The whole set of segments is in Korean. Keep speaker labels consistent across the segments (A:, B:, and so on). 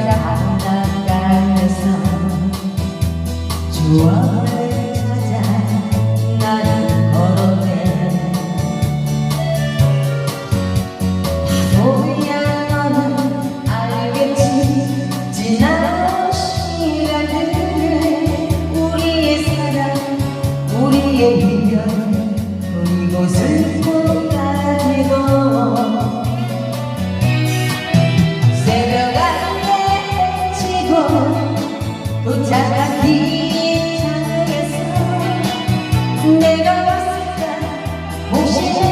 A: 바닷가에서 조화를 찾아 나는 걸었네 바보야 너는 알겠지? 지난 시간들 우리의 사랑 우리의 이별 그리고 슬 긴 차에서 내가 왔을까? 모시는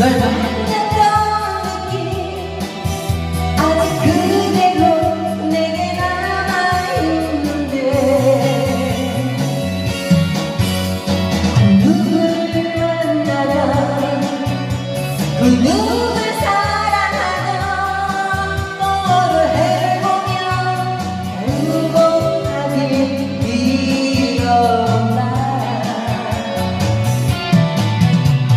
A: 来